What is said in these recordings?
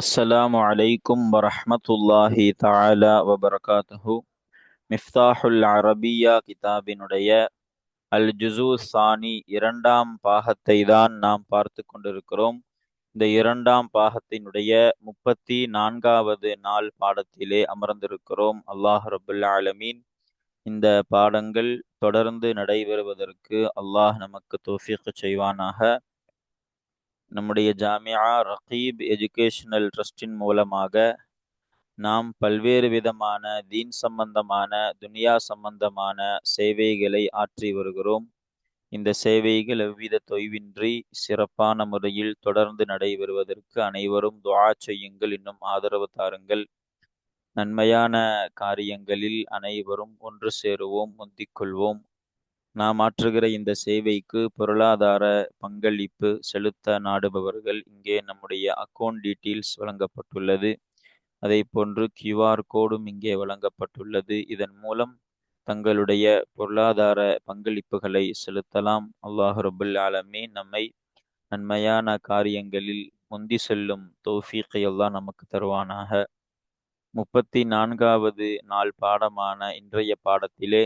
السلام عليكم ورحمة الله تعالى وبركاته மிஃப்தாஹுல் அரபியா கிதாபினுடைய அல் ஜுசு சானி இரண்டாம் பாகத்தை தான் நாம் பார்த்து கொண்டிருக்கிறோம் இந்த இரண்டாம் பாகத்தினுடைய முப்பத்தி நான்காவது நாள் பாடத்திலே அமர்ந்திருக்கிறோம் அல்லாஹ் ரபுல் ஆலமீன் இந்த பாடங்கள் தொடர்ந்து நடைபெறுவதற்கு அல்லாஹ் நமக்கு தோஃபிக் செய்வானாக நம்முடைய ஜாமியா ரகீப் எஜுகேஷனல் ட்ரஸ்டின் மூலமாக நாம் பல்வேறு விதமான தீன் சம்பந்தமான துனியா சம்பந்தமான சேவைகளை ஆற்றி வருகிறோம். இந்த சேவைகள் எவ்வித தொய்வின்றி சிறப்பான முறையில் தொடர்ந்து நடைபெறுவதற்கு அனைவரும் துவா செய்யுங்கள் இன்னும் ஆதரவு தாருங்கள். நன்மையான காரியங்களில் அனைவரும் ஒன்று சேருவோம் முந்திக் கொள்வோம். நாம் ஆற்றுகிற இந்த சேவைக்கு பொருளாதார பங்களிப்பு செலுத்த நாடுபவர்கள் இங்கே நம்முடைய அக்கௌண்ட் டீட்டெயில்ஸ் வழங்கப்பட்டுள்ளது. அதே போன்று கியூஆர் கோடும் இங்கே வழங்கப்பட்டுள்ளது. இதன் மூலம் தங்களுடைய பொருளாதார பங்களிப்புகளை செலுத்தலாம். அல்லாஹ் ரபுல் ஆலமே நம்மை நன்மையான காரியங்களில் முந்தி செல்லும் தௌஃபீக்கை எல்லாம் நமக்கு தருவானாக. முப்பத்தி நான்காவது நாள் பாடமான இன்றைய பாடத்திலே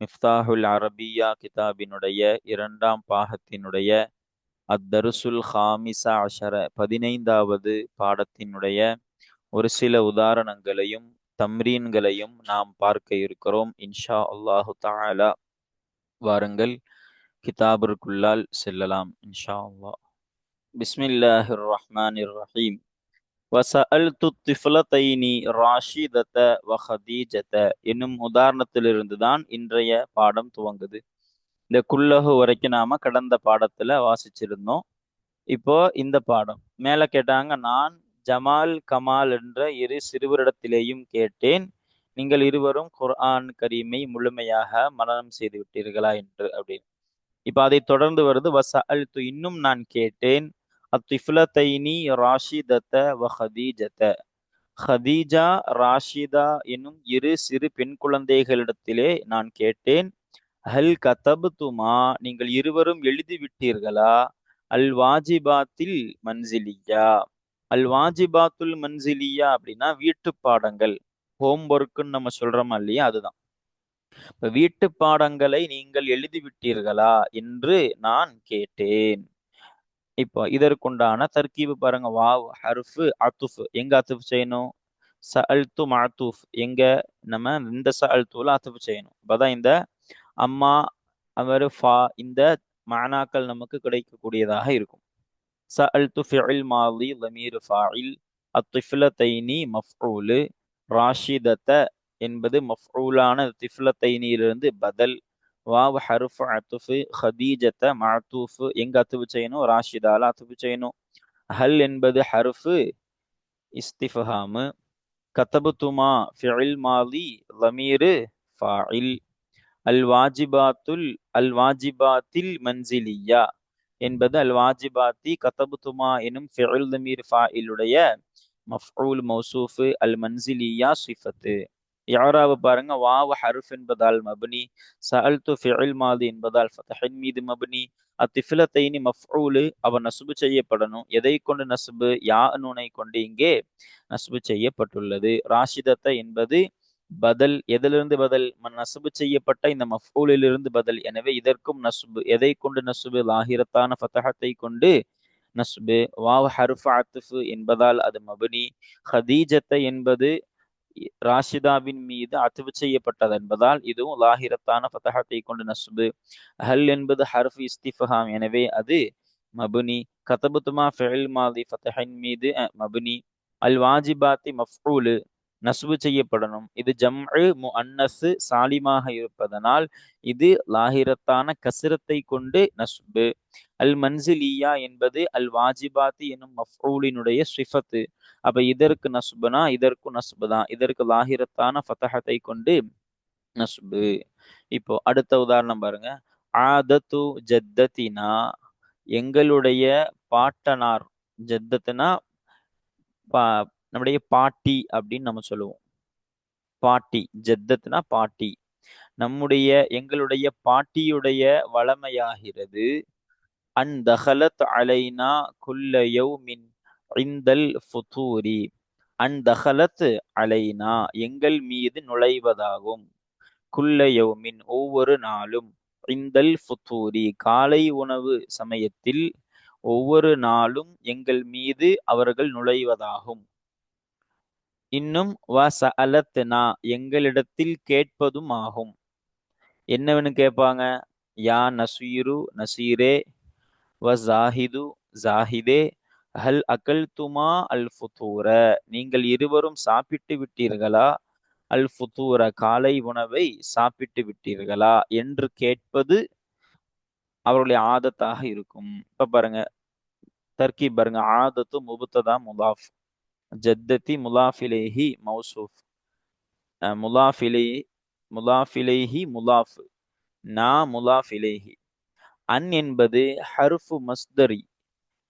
மிஃப்தாஹுல் அரபியா கிதாபினுடைய இரண்டாம் பாகத்தினுடைய அத்தருசுல் ஹாமிசா அஷர பதினைந்தாவது பாடத்தினுடைய ஒரு சில உதாரணங்களையும் தம்ரீன்களையும் நாம் பார்க்க இருக்கிறோம். இன்ஷா அல்லாஹு தாலா வாருங்கள். கிதாபிற்குள்ளால் செல்லலாம். இன்ஷா அல்லாஹ். பிஸ்மில்லாஹிர் ரஹ்மான் ரஹீம். வசஅல்து திஃபலத்தைனி ராஷிதத்த வஹதீஜத்த என்னும் உதாரணத்திலிருந்து தான் இன்றைய பாடம் துவங்குது. இந்த குல்லகு வரைக்கும் நாம கடந்த பாடத்துல வாசிச்சிருந்தோம். இப்போ இந்த பாடம். மேல கேட்டாங்க நான் ஜமால் கமால் என்ற இரு சிறுவரிடத்திலேயும் கேட்டேன். நீங்கள் இருவரும் குர்ஆன் கரீமை முழுமையாக மரணம் செய்து விட்டீர்களா? என்று அப்படின்னு. இப்போ அதை தொடர்ந்து வருது வச அழுத்து இன்னும் நான் கேட்டேன். அத்திஃபுலத்தைனி ராஷிதத்த வ ஹதீஜத்த ஹதீஜா ராஷிதா என்னும் இரு சிறு பெண் குழந்தைகளிடத்திலே நான் கேட்டேன் ஹல் கதபுத்துமா நீங்கள் இருவரும் எழுதி விட்டீர்களா அல் வாஜிபாத்தில் மன்சிலியா? அல் வாஜிபாத்துல் மன்சிலியா அப்படின்னா வீட்டு பாடங்கள். ஹோம் ஒர்க்குன்னு நம்ம சொல்றோமா இல்லையா? அதுதான். இப்ப வீட்டு பாடங்களை நீங்கள் எழுதி விட்டீர்களா என்று நான் கேட்டேன். இப்போ இதற்குண்டான தர்கீபு பாருங்க. வாவ் ஹர்ஃபு அத்துஃப். எங்க அத்துஃப் செய்யணும்? ச அல்து மாத்தூஃப் எங்க? நம்ம இந்த ச அல்துல அத்துஃப் செய்யணும். அப்பதான் இந்த அம்மா அவர் ஃபா இந்த மானாக்கள் நமக்கு கிடைக்கக்கூடியதாக இருக்கும். ச அல்து ஃபிஇல் மாலி லமீர் ஃபாயில் அத்திஃபிலத்தைனி மஃபூலு ராஷிதத்த என்பது மஃபூலான திஃபிலத்தைனியிலிருந்து பதில். வாவ் ஹருஃப் அத்துஃபு ஹதீஜத்த மாத்தூஃபு எங்க அத்துவு செய்யணும்? ராஷிதால அத்துவு செய்யணும். ஹல் என்பது ஹருஃபு இஸ்திஃபஹாமு கத்தபுத்துமா ஃபிஇல் மாலி லமீரு ஃபாயில் அல் வாஜிபாத்துல் அல் வாஜிபாத்தில் மன்சிலியா என்பது அல் வாஜிபாத்தி கத்தபுத்துமா எனும் ஃபிஇல் லமீர் ஃபாயிலுடைய மஃபூல் மௌசூஃபு அல் மன்சிலியா சிஃபத்து. யாராவு பாருங்க வாவு ஹருஃப் என்பதால் மபனி சஅல்து ஃபிஇல் மாதி என்பதால் ஃபதஹின் மீது மபனி அத்திஃபிலத்தைனி மஃஊலு அவன் நசுபு செய்யப்படணும். எதை கொண்டு நசுபு? யா நூனை கொண்டு இங்கே நசுபு செய்யப்பட்டுள்ளது. ராஷிதத்தை என்பது பதல் எதிலிருந்து பதல்? நசுபு செய்யப்பட்ட இந்த மஃஊலிலிருந்து பதில். எனவே இதற்கும் நசுபு. எதை கொண்டு நசுபு? லாகிரத்தான ஃபதஹத்தை கொண்டு நசுபு. வாவ் ஹருஃப் அத்துஃபு என்பதால் அது மபுனி. ஹதீஜத்தை என்பது ராஷிதாவின் மீது அத்துவு செய்யப்பட்டது என்பதால் இதுவும் லாஹிரத்தான ஃபதஹத்தை கொண்டு நசுபு ஹல் என்பது ஹர்ஃப் இஸ்திஃபஹாம். எனவே அது மபுனி. கதபுத்துமா ஃபில் மாதி ஃபதஹின் மீது மபுனி. அல் வாஜிபாத்தி மஃபூலு நசுபு செய்யப்படணும். இது ஜம்உ முஅன்னசு சாலிமாக இருப்பதனால் இது லாகிரத்தான கசிரத்தை கொண்டு நசுபு அல் மன்சிலியா என்பது அல் வாஜிபாத்து என்னும் மஃபூலினுடைய ஸ்விஃபத்து அப்ப இதற்கு நசுபுனா இதற்கும் நசுபு தான் இதற்கு லாகிரத்தான ஃபத்தஹத்தை கொண்டு நசுபு. இப்போ அடுத்த உதாரணம் பாருங்க. ஆதத்து ஜத்தத்தினா எங்களுடைய பாட்டனார். ஜத்தத்தினா பா நம்முடைய பாட்டி அப்படின்னு நம்ம சொல்லுவோம். பாட்டி ஜத்தத்னா பாட்டி. நம்முடைய எங்களுடைய பாட்டியுடைய வளமையாகிறது அன் தஹலத் அலைனா குல்லையோ மின் இந்தல் ஃபுதூரி அன் அலைனா எங்கள் மீது நுழைவதாகும் குல்லையோ மின் ஒவ்வொரு நாளும் இந்தல் ஃபுத்தூரி காலை உணவு சமயத்தில் ஒவ்வொரு நாளும் எங்கள் மீது அவர்கள் நுழைவதாகும் இன்னும் வசஅலத்னா எங்களிடத்தில் கேட்பதும் ஆகும் என்னவென்னு கேட்பாங்க யா நசீரு நசீரே வ ஜாஹிது ஜாஹிதே ஹல் அகல் துமா அல் ஃபுதூர நீங்கள் இருவரும் சாப்பிட்டு விட்டீர்களா? அல் ஃபுதூர காலை உணவை சாப்பிட்டு விட்டீர்களா? என்று கேட்பது அவருடைய ஆதத்தாக இருக்கும். இப்ப பாருங்க தர்கீப் பாருங்க ஆதத்து முபுத்ததா முதாஃப். ஜத்தத்தி முலாஃபிலேஹி மௌசூஃப் முலாஃபிலே முலாஃபிலேஹி முலாஃப் நா முலாஃபிலேஹி அன் என்பது ஹர்ஃபு மஸ்தரி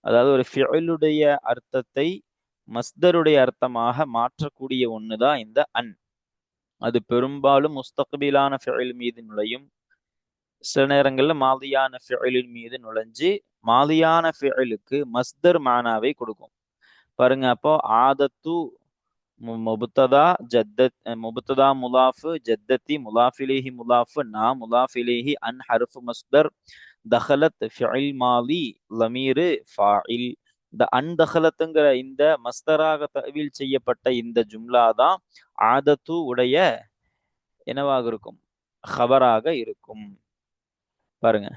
அதாவது ஒரு ஃபியலுடைய அர்த்தத்தை மஸ்தருடைய அர்த்தமாக மாற்றக்கூடிய ஒண்ணுதான் இந்த அன் அது பெரும்பாலும் முஸ்தகபிலான ஃபியல் மீது நுழையும். சில நேரங்களில் மாதியான ஃபியலின் மீது நுழைஞ்சு மாதியான ஃபியலுக்கு மஸ்தர் மானாவை கொடுக்கும். பாருங்க அப்போ ஆதத்து முபுத்ததா ஜத்தத் முபுத்ததா முலாஃபு ஜத்தத்தி முலாஃபிலேஹி முலாஃபு நா முலாஃபிலேஹி அன் ஹர்ஃபு மஸ்தர் தஹலத் ஃபிஇல் மாலி லமீரு ஃபாயில் இந்த அன்தஹலத்துங்கிற இந்த மஸ்தராக தவில் செய்யப்பட்ட இந்த ஜும்லா தான் ஆதத்து உடைய என்னவாக இருக்கும்? ஹபராக இருக்கும். பாருங்க.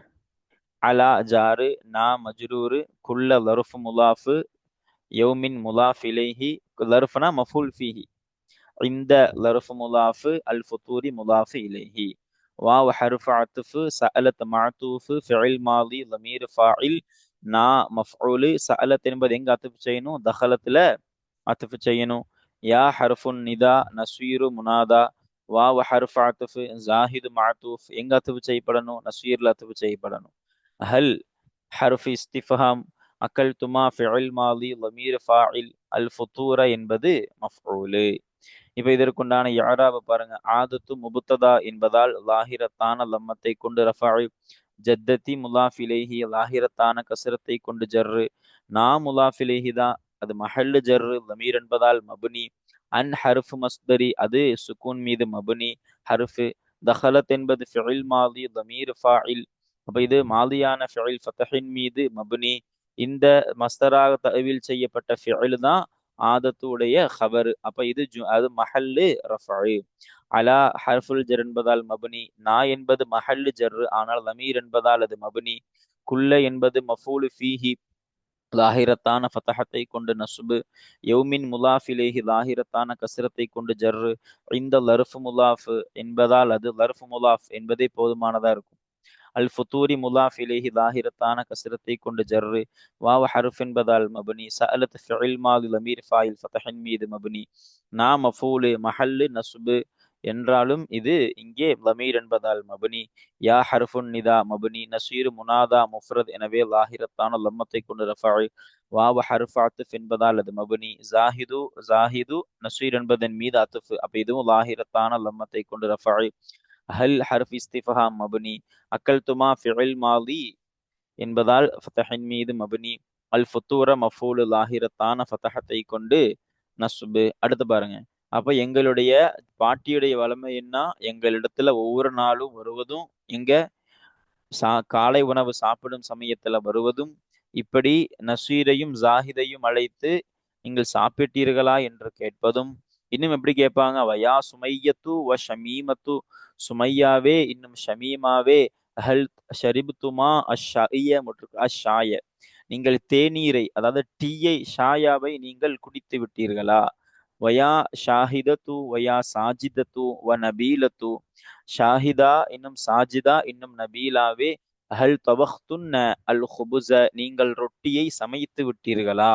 அலா ஜாரு நா மஜ்ரூரு குல்ல லருஃபு முலாஃபு யௌமின் முலாஃப் இலைஹி லருஃப்னா மஃபூல் ஃபீஹி. இந்த லருஃப் முலாஃபு அல் ஃபுத்தூரி முலாஃபு இலைஹி. வாவ் ஹருஃப் அத்துஃபு சஅலத் மஅதூஃபு ஃபிஇல் மாலி லமீர் ஃபாயில் நா மஃஊலு சஅலத் என்பது எங்க அத்ஃப் செய்யணும்? தஹலத்துல அத்ஃப் செய்யணும். யா ஹர்ஃபுன் நிதா நஸ்வீரு முனாதா. வாவ் ஹர்ஃபு அத்துஃபு ஜாஹிது மஅதூஃப் எங்க அத்ஃப் செய்யப்படணும்? நஸ்வீர்ல அத்ஃப் செய்யப்படணும். ஹல் ஹர்ஃப் இஸ்திஃபஹாம் அக்கல் துமா ஃபிஇல் மாலி லமீர் ஃபாயில் அல் ஃபுத்தூரா என்பது மஃஊலு. இப்போ இதற்குண்டான யாராவை பாருங்க. ஆதத்து முபுத்ததா என்பதால் லாஹிரத்தான லம்மத்தை கொண்டு ரஃபாய் ஜத்தத்தி முலாஃபிலேஹி லாஹிரத்தான கசரத்தை கொண்டு ஜர்ரு. நா முலாஃபிலேஹி தான் அது மஹல்லு ஜர்ரு லமீர் என்பதால் மபுனி. அன் ஹருஃப் மஸ்தரி அது சுக்கூன் மீது மபுனி ஹருஃபு. தஹலத் என்பது ஃபிஇல் மாலி லமீர் ஃபாயில் அப்ப இது மாலியான ஃபிஇல் ஃபத்தஹின் மீது மபுனி. இந்த மஸ்தராக தவில் செய்யப்பட்ட ஃபிஇல் தான் ஆதத்துடைய ஹபர் அப்ப இது அது மஹல்லு ரஃபு அலா ஹர்ஃபுல் ஜர் என்பதால் மபுனி. நா என்பது மஹல்லு ஜர் ஆனால் லமீர் என்பதால் அது மபுனி. குல்ல என்பது மஃபூலு ஃபீஹி. லாஹிரத்தான ஃபதஹத்தை கொண்டு நசுபு. யௌமின் முலாஃபிலேஹி லாஹிரத்தான கசிரத்தை கொண்டு ஜர்ரு. இந்த லர்ஃபு முலாஃப் என்பதால் அது லர்ஃபு முலாஃப் என்பதே போதுமானதா இருக்கும். அல் ஃபுத்தூரி முலாஃப் இலேஹி லாஹிரத்தான கசரத்தை கொண்டு ஜர்ரு வாவ ஹருஃப் என்பதால் மபனி சஅலத் ஃபிஇல் மாலி லமீர் ஃபாயில் ஃபதஹின் மீது மபனி நா மஃபூலு மஹல்லு நஸ்பு என்றாலும் இது இங்கே லமீர் என்பதால் மபனி யா ஹர்ஃபுன் நிதா மபனி நசீர் முனாதா முஃப்ரத் எனவே லாஹிரத்தான லம்மத்தை கொண்டு ரஃபாய் வாவ ஹர்ஃப் அத்துஃப் என்பதால் அது மபனி ஜாஹிது ஜாஹிது நசீர் என்பதன் மீது அத்துஃப் அப்ப இதுவும் லாஹிரத்தான லம்மத்தை கொண்டு ரஃபாய் ஹல் ஹர்ஃப் இஸ்திஃபஹாம் மபனி அக்கல் துமா ஃபிஇல் மாலி என்பதால் ஃபதஹின் மீது மபனி அல் ஃபுத்தூர மஃபூலு லாஹிரத்தான ஃபதஹத்தை கொண்டு நசுபு அடுத்து பாருங்க. அப்ப எங்களுடைய பாட்டியுடைய வளமை என்ன? எங்களிடத்துல ஒவ்வொரு நாளும் வருவதும் இங்க சா காலை உணவு சாப்பிடும் சமயத்துல வருவதும் இப்படி நசீரையும் ஜாஹிதையும் அழைத்து நீங்கள் சாப்பிட்டீர்களா என்று கேட்பதும் இன்னும் எப்படி கேட்பாங்க? வயா சுமையத்து வ ஷமீமத்து. சுமையாவே இன்னும் ஷமீமாவே. ஹல் ஷரிபுத்துமா அஷாய மற்றும் அஷாய. நீங்கள் தேநீரை அதாவது டீயை ஷாயாவை நீங்கள் குடித்து விட்டீர்களா? வயா ஷாஹிதத்து வயா சாஜிதத்து வ நபீலத்து. ஷாஹிதா இன்னும் சாஜிதா இன்னும் நபீலாவே. ஹல் தவஹ்துன்ன அல் ஹுபுஸ நீங்கள் ரொட்டியை சமைத்து விட்டீர்களா?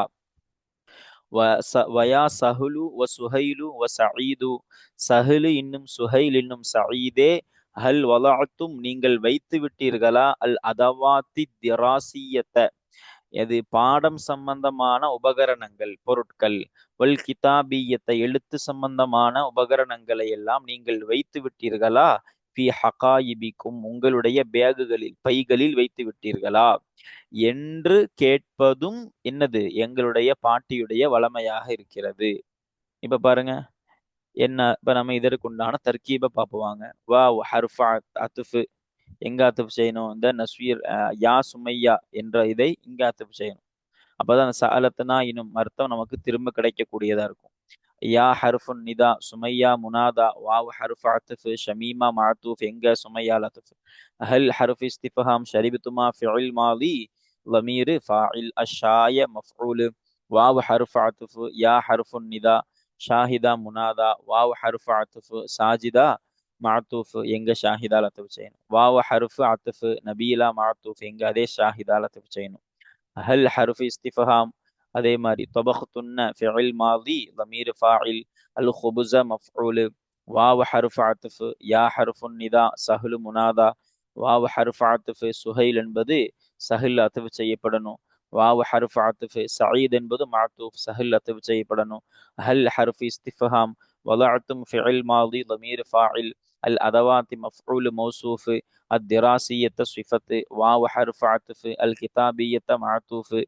வயா சஹுலு வ சுஹைலு வ சயீது சஹலு இன்னும் சுஹைல் இன்னும் சயீதே ஹல் வலாத்தும் நீங்கள் வைத்து விட்டீர்களா? அல் அதவாத்தி திராசியத்த. எது? பாடம் சம்பந்தமான உபகரணங்கள் பொருட்கள். வல் கிதாபியத்தை எழுத்து சம்பந்தமான உபகரணங்களை எல்லாம் நீங்கள் வைத்து விட்டீர்களா? பி ஹகாயிபிக்கும் உங்களுடைய பேகுகளில் பைகளில் வைத்து விட்டீர்களா? என்று கேட்பதும் என்னது? எங்களுடைய பாட்டியுடைய வளமையாக இருக்கிறது. இப்ப பாருங்க. என்ன இப்ப நம்ம இதற்குண்டான தர்கீபை பார்ப்புவாங்க வா ஹர்ஃபா அத்துஃபு. எங்க அத்துஃப் செய்யணும்? இந்த நஸ்வீர் யா சுமையா என்ற இதை இங்க அத்துஃப் செய்யணும். அப்பதான் அந்த சஅலத்துனா இன்னும் அர்த்தம் நமக்கு திரும்ப கிடைக்கக்கூடியதா இருக்கும். யா ஹர்ஃபுன் நிதா சுமையா முனாதா வாவ் ஹர்ஃப் அத்துஃப் ஷமீமா மாத்தூஃப் எங்க சுமையா லத்துஃப் ஹல் ஹர்ஃப் இஸ்திஃபஹாம் ஷரிபுத்துமா ஃபிஇல் மாதி லமீர் ஃபாஇல் அஷாய மஃஊல் வாவ் ஹர்ஃப் அத்துஃப் யா ஹர்ஃபுன் நிதா ஷாஹிதா முனாதா வாவ் ஹர்ஃப் அத்துஃப் சாஜிதா மாத்தூஃப் எங்க ஷாஹிதா லத்துஃப் செய்யணும் வாவ் ஹர்ஃப் அத்துஃப் நபீலா மாத்தூஃப் எங்க அதே ஷாஹிதா லத்துஃப் செய்யணும் ஹல் ஹர்ஃப் இஸ்திஃபஹாம் அதே மாதிரி தொபஹ்துன்ன ஃபிஇல் மாதி லமீர் ஃபாஇல் அல் ஹுபுஸ மஃஊல் வாவ் ஹர்ஃப் அத்துஃப் யா ஹர்ஃபுன் நிதா சஹ்லு முனாதா. வாவ் ஹர்ஃப் அத்துஃப் சுஹைல் என்பது சஹில் அத்துஃப் செய்யப்படணும். வாவ் ஹர்ஃப் அத்துஃப் சயீத் என்பது மாத்தூஃப் சஹில் அத்துஃப் செய்யப்படணும். ஹல் ஹர்ஃப் இஸ்திஃபஹாம் வலஅத்தும் ஃபிஇல் மாதி லமீர் അൽ അദവാത്തി മഫ്ഊൽ മൗസൂഫ് അദ്ദിറാസിയത്തെ സ്വിഫത്ത് വാവ് ഹർഫ് അത്തുഫ് അൽ കിതാബിയത്തെ മാത്തൂഫ്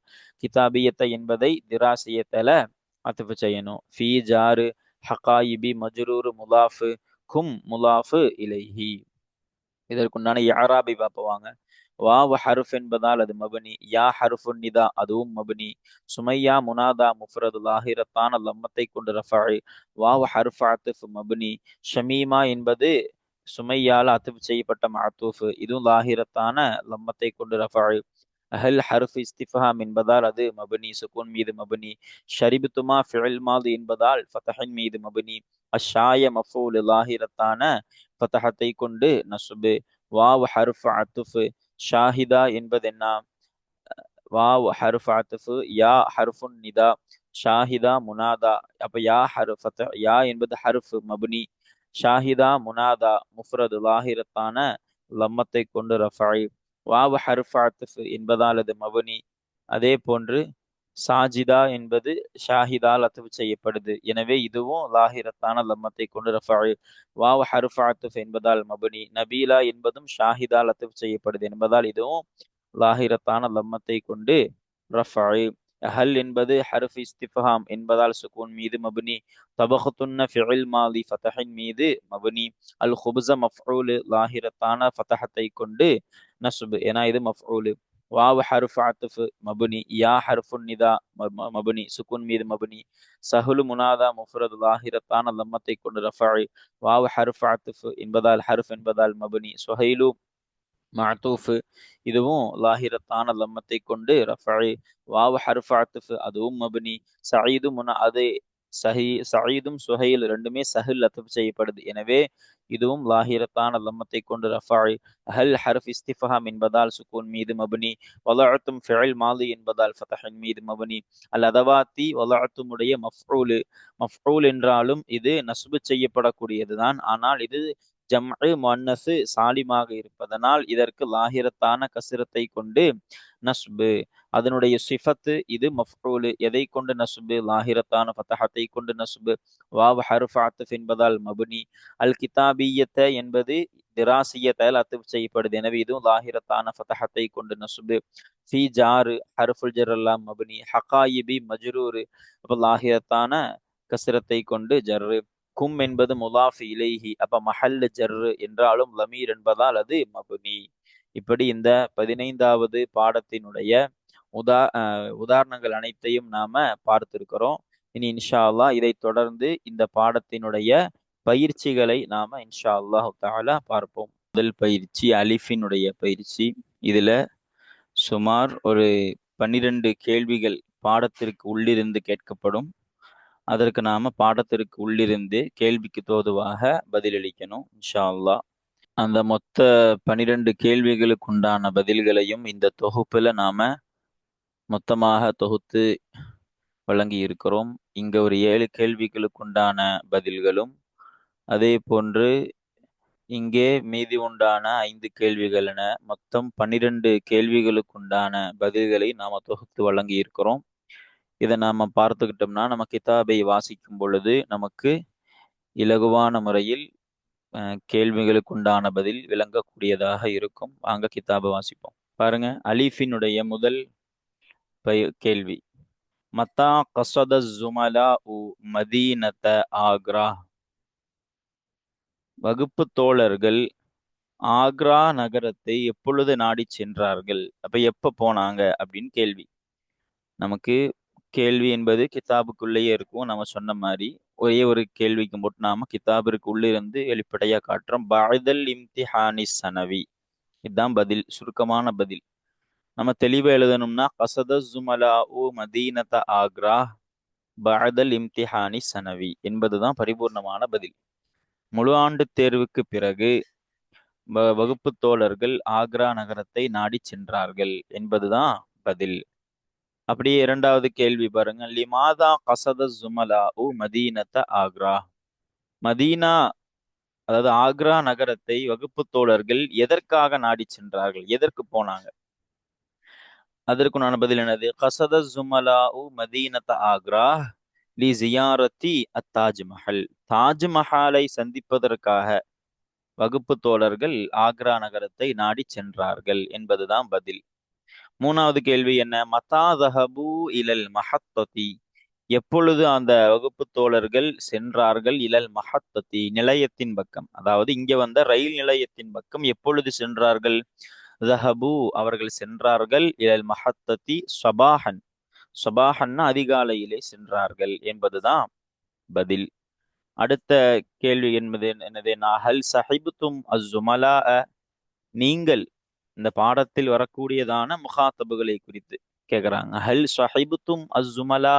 കിതാബിയത്തെ என்பதை ദിറാസിയത്തല അത്തുഫ് ചെയ്യുന്നു ഫി ജാർ ഹഖായിബി മജ്റൂർ മുലാഫ് கும் முலாஃபு இலைஹி இதற்குண்டான யாராபை பார்ப்பவாங்க வாவு ஹருஃப் என்பதால் அது மபனி. யா ஹருஃபுன் நிதா அதுவும் மபனி. சுமையா முனாதா முஃபரது லாஹிரத்தான லம்மத்தை கொண்டு ரஃபாய் வாவு ஹருஃப் அத்துஃப் மபனி. ஷமீமா என்பது சுமையால் அத்துப் செய்யப்பட்ட மாத்தூஃப் இதுவும் லாஹிரத்தான லம்மத்தை கொண்டு ரஃபாய் அஹல் ஹர்ஃப் இஸ்திஃபஹாம் என்பதால் அது மபனி. சுகூன் மீது மபனி. ஷரிபுத்துமா ஃபிஇல் மாது என்பதால் ஃபதஹின் மீது மபனி. அஷாய மஃபூல் லாஹிரத்தான ஃபதஹத்தை கொண்டு நசுபு. வாவ் ஹர்ஃப் அத்துஃப். ஷாஹிதா என்பதென்ன? வாவ் ஹருஃப் அத்துஃப் யா ஹர்ஃபுன் நிதா ஷாஹிதா முனாதா. அப்ப யா ஹருஃபத் யா என்பது ஹர்ஃப் மபுனி. ஷாஹிதா முனாதா முஃப்ரது லாஹிரத்தான லம்மத்தை கொண்டு ரஃபாய். வாவ் ஹருஃப் அத்துஃப் என்பதால் அது மபுனி. அதே போன்று சாஜிதா என்பது ஷாஹிதால் அத்துஃப் செய்யப்படுது. எனவே இதுவும் லாஹிரத்தான லம்மத்தை கொண்டு ரஃபா வாவ் ஹருஃப் அத்துஃப் என்பதால் மபனி நபீலா என்பதும் ஷாஹிதால் அத்துஃப் செய்யப்படுது என்பதால் இதுவும் லாஹிரத்தான லம்மத்தை கொண்டு ரஃபாய் ஹல் என்பது ஹருஃப் இஸ்திஃபஹாம் என்பதால் சுகூன் மீது மபனி தபஹத்துன்ன ஃபிஇல் மாலி ஃபதஹின் மீது மபனி அல் ஹுப்ஸ மஃஊல் லாஹிரத்தான ஃபதஹத்தை கொண்டு நசுபு ஏன்னா இது மஃஊல். வாவு ஹர்ஃப் அத்துஃபு மபுனி யா ஹர்ஃபுன் நிதா மபுனி சுக்குன் மீது மபுனி. சஹுலு முனாதா முஃபரது லாஹிரத்தான லம்மத்தை கொண்டு ரஃபாய் வாவு ஹர்ஃப் அத்துஃபு என்பதால் ஹருஃப் என்பதால் மபுனி. சுஹைலு மாத்தூஃப் இதுவும் லாஹிரத்தான லம்மத்தை கொண்டு ரஃபாய் வாவு ஹர்ஃப் அத்துஃபு அதுவும் மபுனி. சயீது முனா அது சஹி சயீதும் சுஹைல் ரெண்டுமே சஹில் அத்துஃப் செய்யப்படுது. எனவே இதுவும் லாஹிரத்தான லம்மத்தை கொண்டு ரஃபாய். ஹல் ஹர்ஃப் இஸ்திஃபஹாம் என்பதால் சுக்கூன் மீது மபனி. வலாத்தும் ஃபிஇல் மாலி என்பதால் ஃபதஹின் மீது மபனி. அல் அதவாத்தி வலாத்துமுடைய மஃப்ரூலு மஃப்ரூல் என்றாலும் இது நசுபு செய்யப்படக்கூடியதுதான். ஆனால் இது ஜம்உ மன்னசு சாலிமாக இருப்பதனால் இதற்கு லாஹிரத்தான கசிரத்தை கொண்டு நஸ்பு. அதனுடைய சிஃபத்து இது மஃப்ரூலு எதை கொண்டு நசுபு? லாஹிரத்தான ஃபத்தஹத்தை கொண்டு நசுபு? வாவ் ஹர்ஃப் அத்துஃப் என்பதால் மபுனி. அல் கிதாபியத்த என்பது திராசியத்தால் அத்து செய்யப்படுது. எனவே இதுவும் லாஹிரத்தான ஃபத்தஹத்தை கொண்டு நசுபு. ஃபி ஜாரு ஹர்ஃபுல் ஜர்ரெல்லாம் மபுனி. ஹகாயிபி மஜ்ரூர். அப்போ லாஹிரத்தான கசிரத்தை கொண்டு ஜர்ரு. கும் என்பது முலாஃப் இலேஹி. அப்ப மஹல்ல ஜர்ரு என்றாலும் லமீர் என்பதால் அது மபுனி. இப்படி இந்த பதினைந்தாவது பாடத்தினுடைய உதா உதாரணங்கள் அனைத்தையும் நாம பார்த்திருக்கிறோம். இனி இன்ஷா அல்லாஹ் இதை தொடர்ந்து இந்த பாடத்தினுடைய பயிற்சிகளை நாம இன்ஷா அல்லாஹ் தாலா பார்ப்போம். முதல் பயிற்சி அலிஃபினுடைய பயிற்சி. இதுல சுமார் ஒரு பன்னிரண்டு கேள்விகள் பாடத்திற்கு உள்ளிருந்து கேட்கப்படும். அதற்கு நாம பாடத்திற்கு உள்ளிருந்து கேள்விக்கு தோதுவாக பதிலளிக்கணும் இன்ஷா அல்லாஹ் அந்த மொத்த பனிரெண்டு கேள்விகளுக்கு உண்டான பதில்களையும் இந்த தொகுப்புல நாம மொத்தமாக தொகுத்து வழங்கி இருக்கிறோம் இங்க ஒரு ஏழு கேள்விகளுக்கு உண்டான பதில்களும் அதே போன்று இங்கே மீதி உண்டான ஐந்து கேள்விகள் என மொத்தம் பன்னிரண்டு கேள்விகளுக்கு உண்டான பதில்களை நாம் தொகுத்து வழங்கி இருக்கிறோம் இதை நாம் பார்த்துக்கிட்டோம்னா நம்ம கிதாபை வாசிக்கும் பொழுது நமக்கு இலகுவான முறையில் கேள்விகளுக்குண்டான பதில் விளங்கக்கூடியதாக இருக்கும். வாங்க கிதாபை வாசிப்போம். பாருங்க அலீஃபினுடைய முதல் கேள்வி. மத்தா கசத ஜுமலா உ மதீனத ஆக்ரா? வகுப்பு தோழர்கள் ஆக்ரா நகரத்தை எப்பொழுது நாடி சென்றார்கள்? அப்ப எப்ப போனாங்க? அப்படின்னு கேள்வி. நமக்கு கேள்வி என்பது கிதாபுக்குள்ளேயே இருக்கும். நம்ம சொன்ன மாதிரி ஒரே ஒரு கேள்விக்கு மட்டும் நாம கிதாபிற்கு உள்ளிருந்து வெளிப்படையா காட்டுறோம். பாய்தல் இம்திஹானி சனவி. இதுதான் பதில் சுருக்கமான பதில். நம்ம தெளிவாக எழுதணும்னா கசத ஜுமலா ஓ மதீனத ஆக்ரா பாதல் இம்திஹானி சனவி என்பதுதான் பரிபூர்ணமான பதில். முழு ஆண்டு தேர்வுக்கு பிறகு வ- வகுப்பு தோழர்கள் ஆக்ரா நகரத்தை நாடி சென்றார்கள் என்பதுதான் பதில். அப்படியே இரண்டாவது கேள்வி பாருங்க. லிமாதா கசத ஜுமலா உ மதீனத்த ஆக்ரா? மதீனா அதாவது ஆக்ரா நகரத்தை வகுப்பு தோழர்கள் எதற்காக நாடி சென்றார்கள்? எதற்கு போனாங்க? அதற்குண்டான பதில் என்னது? கசத ஜுமலா உ மதீனத ஆக்ரா லி ஜியாரத்தி அத்தாஜ்மஹல் தாஜ்மஹாலை. சந்திப்பதற்காக வகுப்பு தோழர்கள் ஆக்ரா நகரத்தை நாடி சென்றார்கள் என்பதுதான் பதில். மூணாவது கேள்வி என்ன? மதா தஹபு இலல் மஹத்ததி. எப்பொழுது அந்த வகுப்பு தோழர்கள் சென்றார்கள் இலல் மஹத்ததி? நிலையத்தின் பக்கம். அதாவது இங்க வந்த ரயில் நிலையத்தின் பக்கம். எப்பொழுது சென்றார்கள்? ஜஹபு அவர்கள் சென்றார்கள் இலல் மஹத்ததி சபாஹன். சபாஹன்னா அதிகாலையிலே சென்றார்கள் என்பதுதான் பதில். அடுத்த கேள்வி என்பது என்னது? ஹல் சஹிபுத்தும் அஸ்ஸுமலா நீங்கள் இந்த பாடத்தில் வரக்கூடியதான முகாத்தபுகளை குறித்து கேட்குறாங்க ஹல் சஹிபுத்தும் அஸ்ஸுமலா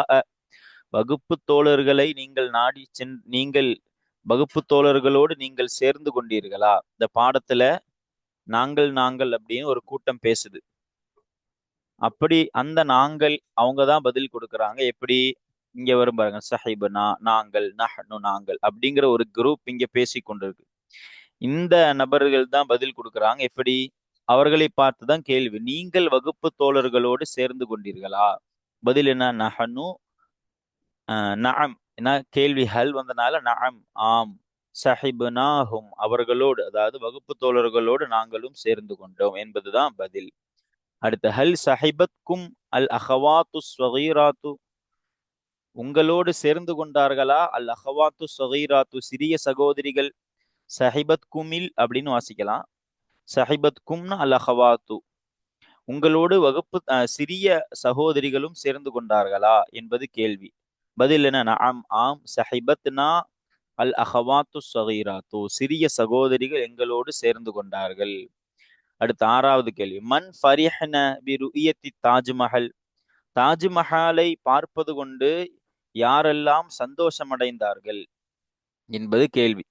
வகுப்பு தோழர்களை நீங்கள் நாடி சென் நீங்கள் வகுப்பு தோழர்களோடு நீங்கள் சேர்ந்து கொண்டீர்களா? இந்த பாடத்துல நாங்கள் நாங்கள் அப்படின்னு ஒரு கூட்டம் பேசுது. அப்படி அந்த நாங்கள் அவங்க தான் பதில் கொடுக்குறாங்க. எப்படி? இங்க வரும் பாருங்க. சஹிபுனா நாங்கள் நஹ்னு நாங்கள் அப்படிங்கிற ஒரு குரூப் இங்க பேசி கொண்டிருக்கு. இந்த நபர்கள் தான் பதில் கொடுக்குறாங்க. எப்படி? அவர்களை பார்த்து தான் கேள்வி. நீங்கள் வகுப்பு தோழர்களோடு சேர்ந்து கொண்டீர்களா? பதில் என்ன? நஹனு அஹ், நஅம் ஏன்னா கேள்வி ஹல் வந்தனால நஅம் ஆம். சஹிபுனாஹும் அவர்களோடு அதாவது வகுப்பு தோழர்களோடு நாங்களும் சேர்ந்து கொண்டோம் என்பதுதான் பதில். அடுத்து ஹல் சஹிபத்கும் அல் அஹவாத்து ஸ்வகீராத்து உங்களோடு சேர்ந்து கொண்டார்களா? அல் அஹவாத்து ஸ்வகீராத்து சிறிய சகோதரிகள். சஹிபத் குமில் அப்படின்னு வாசிக்கலாம். சஹிபத் கும்னா அல் அஹவாத்து? உங்களோடு வகுப்பு அஹ், சிறிய சகோதரிகளும் சேர்ந்து கொண்டார்களா? என்பது கேள்வி. பதில் என்ன? ஆம் ஆம். சஹிபத்னா அல் அஹவாத்து சகீராத்து சிறிய சகோதரிகள் எங்களோடு சேர்ந்து கொண்டார்கள். அடுத்த ஆறாவது கேள்வி. மன் ஃபரிஹன பி ருஇயத்தி தாஜ்மஹல்? தாஜ்மஹாலை பார்ப்பது கொண்டு யாரெல்லாம் சந்தோஷமடைந்தார்கள் என்பது கேள்வி.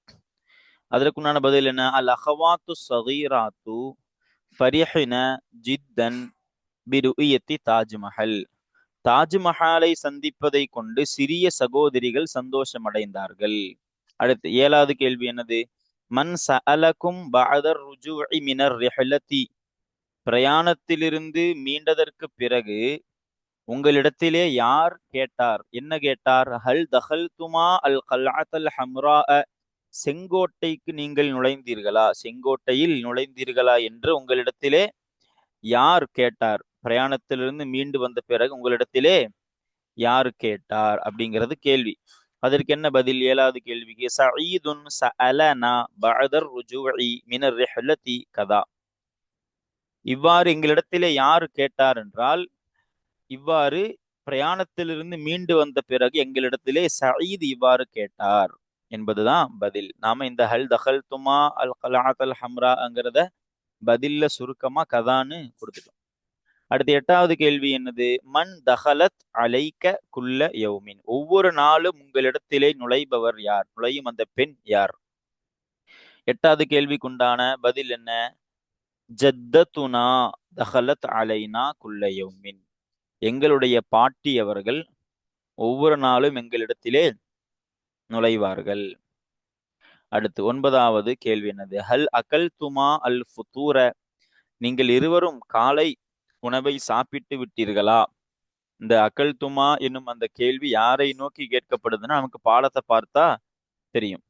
அதற்குண்டான பதில் என்ன? அல் அஹவாத்து சகீராத்து ஃபரிஹின ஜித்தன் பிரு தாஜ்மஹல். தாஜ்மஹாலை சந்திப்பதை கொண்டு சிறிய சகோதரிகள் சந்தோஷமடைந்தார்கள். அடுத்து ஏழாவது கேள்வி என்னது? மன் சஅலக்கும் பஅதர் ருஜூஇ மினர் ரிஹ்லதி. பிரயாணத்திலிருந்து மீண்டதற்கு பிறகு உங்களிடத்திலே யார் கேட்டார்? என்ன கேட்டார்? ஹல் தஹல் துமா அல் கல்அத்தல் ஹம்ரா செங்கோட்டைக்கு நீங்கள் நுழைந்தீர்களா? செங்கோட்டையில் நுழைந்தீர்களா என்று உங்களிடத்திலே யார் கேட்டார்? பிரயாணத்திலிருந்து மீண்டு வந்த பிறகு உங்களிடத்திலே யார் கேட்டார்? அப்படிங்கிறது கேள்வி. அதற்கு என்ன பதில்? ஏழாவது கேள்விக்கு சயீதுன் சஅலனா பஅதர் ருஜூஇ மினர் ரிஹ்லதி கதா. இவ்வாறு எங்களிடத்திலே யார் கேட்டார் என்றால் இவ்வாறு பிரயாணத்திலிருந்து மீண்டு வந்த பிறகு எங்களிடத்திலே சயீத் இவ்வாறு கேட்டார் என்பதுதான் பதில். நாம இந்த ஹல் தஹல் துமா அல் கலாத் அல் ஹம்ராங்கிறத பதில்ல சுருக்கமா கதான்னு கொடுத்துட்டோம். அடுத்து எட்டாவது கேள்வி என்னது? மன் தஹலத் அலைக்க குல்ல யௌமின். ஒவ்வொரு நாளும் உங்களிடத்திலே நுழைபவர் யார்? நுழையும் அந்த பெண் யார்? எட்டாவது கேள்விக்குண்டான பதில் என்ன? ஜத்தத்துனா தஹலத் அலைனா குல்ல யௌமின். எங்களுடைய பாட்டி அவர்கள் ஒவ்வொரு நாளும் எங்களிடத்திலே நுழைவார்கள். அடுத்து ஒன்பதாவது கேள்வி என்னது? ஹல் அகல் துமா அல் ஃபுத்தூர நீங்கள் இருவரும் காலை உணவை சாப்பிட்டு விட்டீர்களா? இந்த அக்கல் துமா என்னும் அந்த கேள்வி யாரை நோக்கி கேட்கப்படுதுன்னா நமக்கு பாடத்தை பார்த்தா தெரியும்.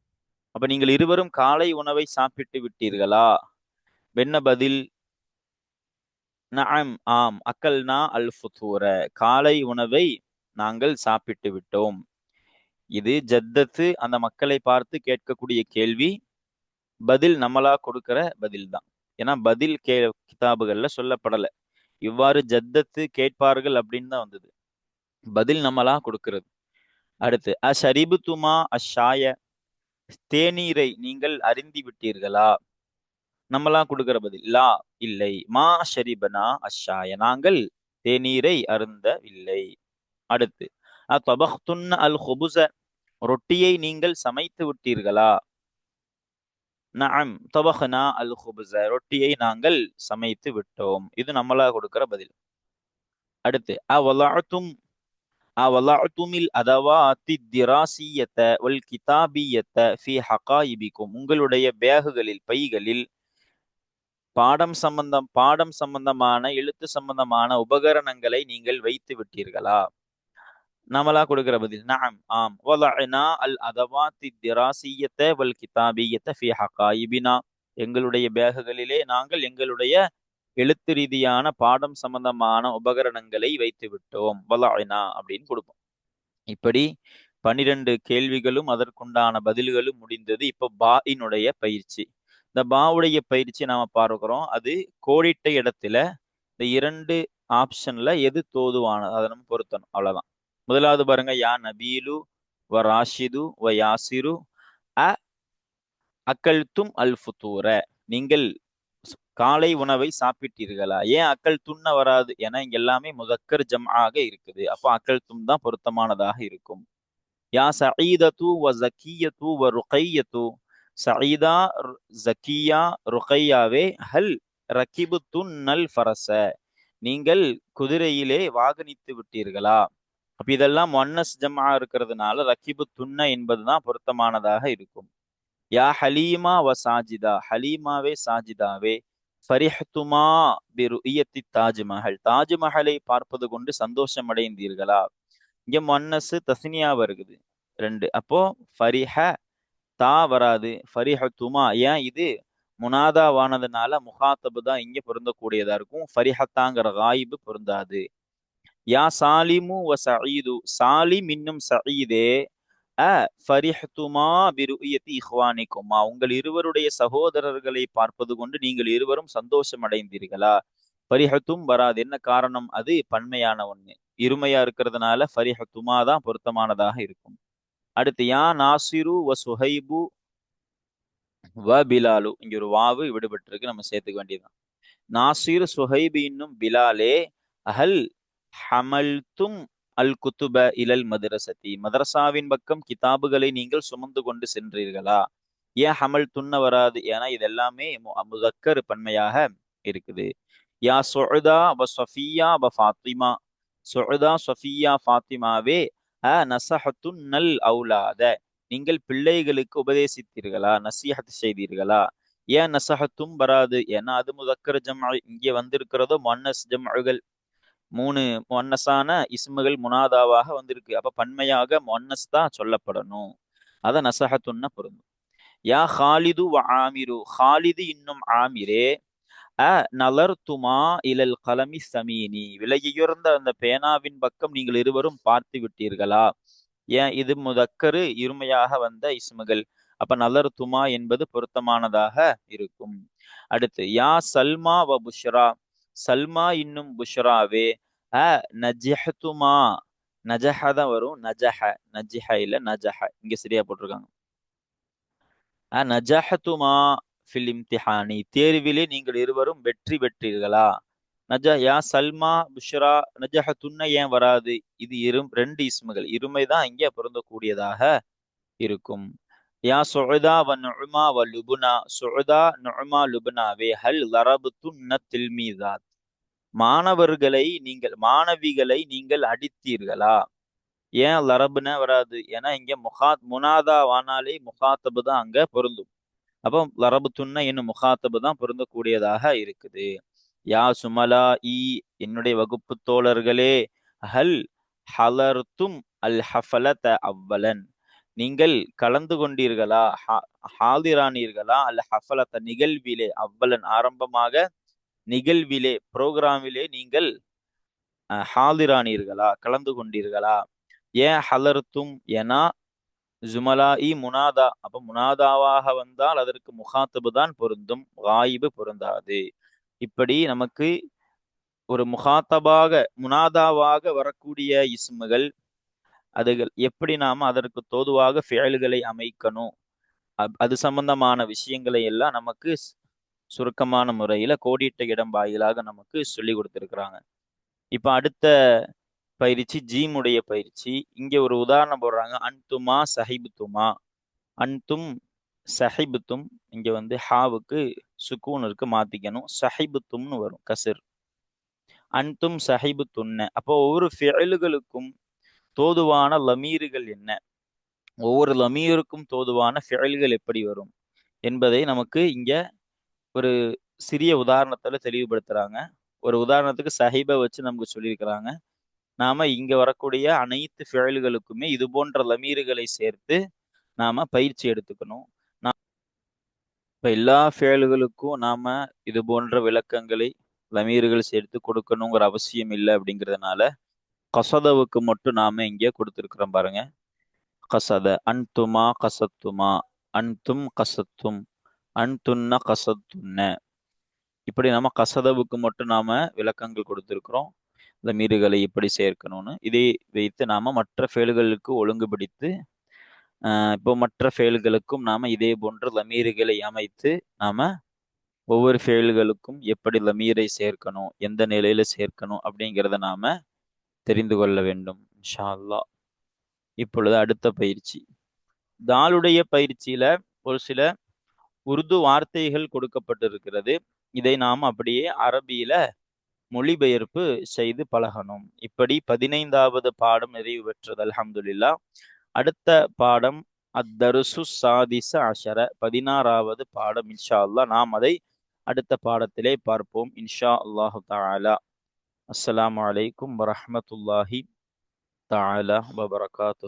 அப்ப நீங்கள் இருவரும் காலை உணவை சாப்பிட்டு விட்டீர்களா? வென்ன பதில் நஅம் ஆம் அக்கல்னா அல் ஃபுதூர காலை உணவை நாங்கள் சாப்பிட்டு விட்டோம். இது ஜத்தத்து அந்த மக்களை பார்த்து கேட்கக்கூடிய கேள்வி. பதில் நம்மளா கொடுக்கிற பதில் தான் ஏன்னா பதில் கே கிதாபுகள்ல சொல்லப்படல. இவ்வாறு ஜத்தத்து கேட்பார்கள் அப்படின்னு தான் வந்தது. பதில் நம்மளா கொடுக்கிறது. அடுத்து அஷரிபு துமா அஷாய? தேநீரை நீங்கள் அறிந்து விட்டீர்களா? நம்மளா கொடுக்கிற பதில் லா இல்லை. மா ஷரிபனா அஷாய? நாங்கள் தேநீரை அருந்தவில்லை. அடுத்து அ அத்தபஹ்துன்ன அல் ஹொபுச ரொட்டியை நீங்கள் சமைத்து விட்டீர்களா? நஅம். தபஹ்னா அல் ஹுபுச ரொட்டியை நாங்கள் சமைத்து விட்டோம். இது நம்மளா கொடுக்கிற பதில். அடுத்து அவலாத்தும் அவலாத்துமில் அதவாத்தி திராசியத்த வல் கிதாபியத்த ஃபி ஹகாயிபிக்கும். உங்களுடைய பேகுகளில் பைகளில் பாடம் சம்பந்தம் பாடம் சம்பந்தமான எழுத்து சம்பந்தமான உபகரணங்களை நீங்கள் வைத்து விட்டீர்களா? நம்மளா கொடுக்கிற பதில். நஅம் ஆம். வலஅனா அல் அதவாத்தி திராசியத்த வல் கிதாபியத்த ஃபி ஹகாயிபினா. எங்களுடைய பேகுகளிலே நாங்கள் எங்களுடைய எழுத்து ரீதியான பாடம் சம்பந்தமான உபகரணங்களை வைத்து விட்டோம். வலஅனா அப்படின்னு கொடுப்போம். இப்படி பனிரெண்டு கேள்விகளும் அதற்குண்டான பதில்களும் முடிந்தது. இப்போ பாயினுடைய பயிற்சி. இந்த பாவுடைய பயிற்சி நாம பார்க்கிறோம். அது கோடிட்ட இடத்துல இந்த இரண்டு ஆப்ஷன்ல எது தோதுவானது அதை நம்ம பொருத்தணும். அவ்வளவுதான். முதலாவது பாருங்க யா நபீலு வ ராஷிது வ யாசிரு அ அக்கல்தும் அல் ஃபுத்தூர நீங்கள் காலை உணவை சாப்பிட்டீர்களா? ஏன் அக்கல் துண்ண வராது? ஏன்னா இங்க எல்லாமே முதக்கர் ஜம்ஆக இருக்குது. அப்போ அக்கல் தும் தான் பொருத்தமானதாக இருக்கும். யா சஈதத்து வ ஜக்கியத்து வ ருகையத்து. சஈதா ஜக்கியா ருகையாவே ஹல் ரக்கிபு துன்னல் ஃபரச. நீங்கள் குதிரையிலே வாகனித்து விட்டீர்களா? அப்ப இதெல்லாம் ஒன்னஸ் ஜம்மா இருக்கிறதுனால ரக்கிபு துன்ன என்பதுதான் பொருத்தமானதாக இருக்கும். யா ஹலீமா வ சாஜிதா ஹலீமாவே சாஜிதாவே ஃபரிஹ்துமா பிருஇயத்தி தாஜ்மஹல் தாஜ்மஹலை பார்ப்பது கொண்டு சந்தோஷம் அடைந்தீர்களா இங்க மொன்னசு தஸ்னியா வருகுது. ரெண்டு அப்போ ஃபரிஹ தா வராது ஃபரிஹத்துமா ஏன் இது? முனாதாவானதுனால முகாத்தபு தான் இங்க பொருந்தக்கூடியதா இருக்கும். ஃபரிஹத்தாங்கிற காயிபு பொருந்தாது. யா சாலிமு வ சயீது சாலிம் இன்னும் சயீதே அ ஃபரிஹ்துமா பிருஇயத்தி இஹ்வானிக்குமா உங்கள் இருவருடைய சகோதரர்களை பார்ப்பது கொண்டு நீங்கள் இருவரும் சந்தோஷம் அடைந்தீர்களா ஃபரிஹத்தும் வராது என்ன காரணம் அது பன்மையான ஒண்ணு இருமையா இருக்கிறதுனால ஃபரிஹத்துமா தான் பொருத்தமானதாக இருக்கும் அடுத்து யா நாசிரு வ சுஹைபு வ பிலாலு இங்க ஒரு வாவு விடுபட்டிருக்கு நம்ம சேர்த்துக்க வேண்டியதுதான் நாசிர் சுஹைபு இன்னும் பிலாலே அஹல் ஹமல்தும் அல் குத்துப இலல் மதரசதி. மதரசாவின் பக்கம் கிதாபுகளை நீங்கள் சுமந்து கொண்டு சென்றீர்களா? ஏன் ஹமல் துண்ண வராது? ஏன்னா இது எல்லாமே முதக்கர் பன்மையாக இருக்குது. யா சொழுதா வ சொஃபியா வ ஃபாத்திமா. சொழுதா சொஃபியா ஃபாத்திமாவே அ நசஹத்துன் நல் அவுலாத. நீங்கள் பிள்ளைகளுக்கு உபதேசித்தீர்களா? நசீஹத் செய்தீர்களா? ஏன் நசஹத்தும் வராது? ஏன்னா அது முதக்கர் ஜம் இங்கே வந்திருக்கிறதோ மன்னஸ் ஜம்கள் மூணு மொன்னஸான இஸ்முகள் முனாதாவாக வந்திருக்கு. அப்ப பன்மையாக மொன்னஸ் தான் சொல்லப்படணும். அத நசஹத்துன்ன பொருந்தும். யா ஹாலிது ஆமிரு. ஹாலிது இன்னும் ஆமிரே. அ நலர்துமா இலல் கலமி சமீனி. விலையுயர்ந்த அந்த பேனாவின் பக்கம் நீங்கள் இருவரும் பார்த்து விட்டீர்களா? ஏன்? இது முதக்கரு இருமையாக வந்த இஸ்முகள். அப்ப நலர்துமா என்பது பொருத்தமானதாக இருக்கும். அடுத்து யா சல்மா வ புஷ்ரா. சல்மா இன்னும் புஷ்ராவே. அ நஜஹத்துமா நஜஹ தான் வரும். நஜஹ. நஜிஹ இல்ல நஜஹ. இங்க சரியா போட்டிருக்காங்க. அ நஜஹத்துமா ஃபில் இம்திஹானி. தேர்விலே நீங்கள் இருவரும் வெற்றி பெற்றீர்களா? நஜ யா சல்மா புஷ்ரா நஜஹத்துன்ன ஏன் வராது? இது இரு ரெண்டு இஸ்முகள். இருமை தான் இங்கே பொருந்தக்கூடியதாக இருக்கும். யா சுஉதா வ நுஅமா வ லுபுனா. சுஉதா நுஅமா லுபுனாவே. ஹல் லரபுத்துன்ன தில்மீதாத் மாணவர்களை நீங்கள் மாணவிகளை நீங்கள் அடித்தீர்களா? ஏன் லரபுன வராது? ஏன்னா இங்க முகாத் முனாதா வானாலே முகாத்தபு தான் அங்க பொருந்தும். அப்போ லரபு துண்ண என்னும் முகாத்தபு தான் பொருந்தக்கூடியதாக இருக்குது. யா சுமலா இ என்னுடைய வகுப்பு தோழர்களே ஹல் ஹலர்தும் அல் ஹஃபலத அவ்வலன். நீங்கள் கலந்து கொண்டீர்களா? ஹாதிரானீர்களா? அல்ல ஹஃபலத்த நிகழ்விலே அவ்வளன் ஆரம்பமாக நிகழ்விலே புரோகிராமிலே நீங்கள் ஹாதிரானீர்களா? கலந்து கொண்டீர்களா? ஏன் ஹலர்த்தும் எனா ஜுமலா இ முனாதா? அப்ப முனாதாவாக வந்தால் அதற்கு முகாத்தபு தான் பொருந்தும் வாயிபு பொருந்தாது. இப்படி நமக்கு ஒரு முகாத்தபாக முனாதாவாக வரக்கூடிய இஸ்முகள் அதுகள் எப்படி நாம அதற்கு தோதுவாக ஃபேல்களை அமைக்கணும்? அது சம்பந்தமான விஷயங்களை எல்லாம் நமக்கு சுருக்கமான முறையில் கோடிட்ட இடம் வாயிலாக நமக்கு சொல்லி கொடுத்துருக்குறாங்க. இப்போ அடுத்த பயிற்சி ஜீமுடைய பயிற்சி. இங்கே ஒரு உதாரணம் போடுறாங்க. அன்துமா சஹிபுத்துமா அன்தும் சஹிபுத்தும் இங்கே வந்து ஹாவுக்கு சுக்கூன் இருக்கு மாற்றிக்கணும் சஹிபுத்தும்னு வரும் கசிர். அன்தும் சஹிபுத்துன்ன அப்போ ஒவ்வொரு ஃபியலுகளுக்கும் தோதுவான லமீர்கள் என்ன? ஒவ்வொரு லமீருக்கும் தோதுவான ஃபியல்கள் எப்படி வரும்? என்பதை நமக்கு இங்கே ஒரு சிறிய உதாரணத்துல தெளிவுபடுத்துறாங்க. ஒரு உதாரணத்துக்கு சஹிபை வச்சு நமக்கு சொல்லியிருக்கிறாங்க. நாம இங்க வரக்கூடிய அனைத்து ஃபியல்களுக்குமே இது போன்ற லமீர்களை சேர்த்து நாம பயிற்சி எடுத்துக்கணும். இப்போ எல்லா ஃபேல்களுக்கும் நாம இது போன்ற விளக்கங்களை லமீர்கள் சேர்த்து கொடுக்கணுங்கிற அவசியம் இல்லை அப்படிங்கிறதுனால கசதவுக்கு மட்டும் நாம இங்கே கொடுத்துருக்குறோம் பாருங்க. கசத அன்துமா கசத்துமா அன்தும் கசத்தும். அன்துன்ன கசத்துன்ன. இப்படி நம்ம கசதவுக்கு மட்டும் நாம விளக்கங்கள் கொடுத்துருக்குறோம். மீறுகளை எப்படி சேர்க்கணும்னு. இதை வைத்து நாம மற்ற ஃபெயல்களுக்கு ஒழுங்குபடுத்தி இப்போ மற்ற ஃபெயல்களுக்கும் நாம இதே போன்ற லமீறுகளை அமைத்து நாம ஒவ்வொரு ஃபெயல்களுக்கும் எப்படி லமீரை சேர்க்கணும் எந்த நிலையில சேர்க்கணும் அப்படிங்கிறத நாம தெரிந்து கொள்ள வேண்டும் இன்ஷா அல்லா இப்பொழுது அடுத்த பயிற்சி. தாளுடைய பயிற்சியில ஒரு சில உருது வார்த்தைகள் கொடுக்கப்பட்டிருக்கிறது. இதை நாம் அப்படியே அரபியில மொழிபெயர்ப்பு செய்து பழகணும். இப்படி பதினைந்தாவது பாடம் நிறைவு பெற்றது அலமதுல்லா அடுத்த பாடம் அத்தருசு சாதிச அஷர பதினாறாவது பாடம் இன்ஷா அல்லா நாம் அதை அடுத்த பாடத்திலே பார்ப்போம் இன்ஷா அல்லாஹு தாலா அஸ்லாம் வலைக்கும் வரமத்துல்லாஹி தாலா வபரகாத்து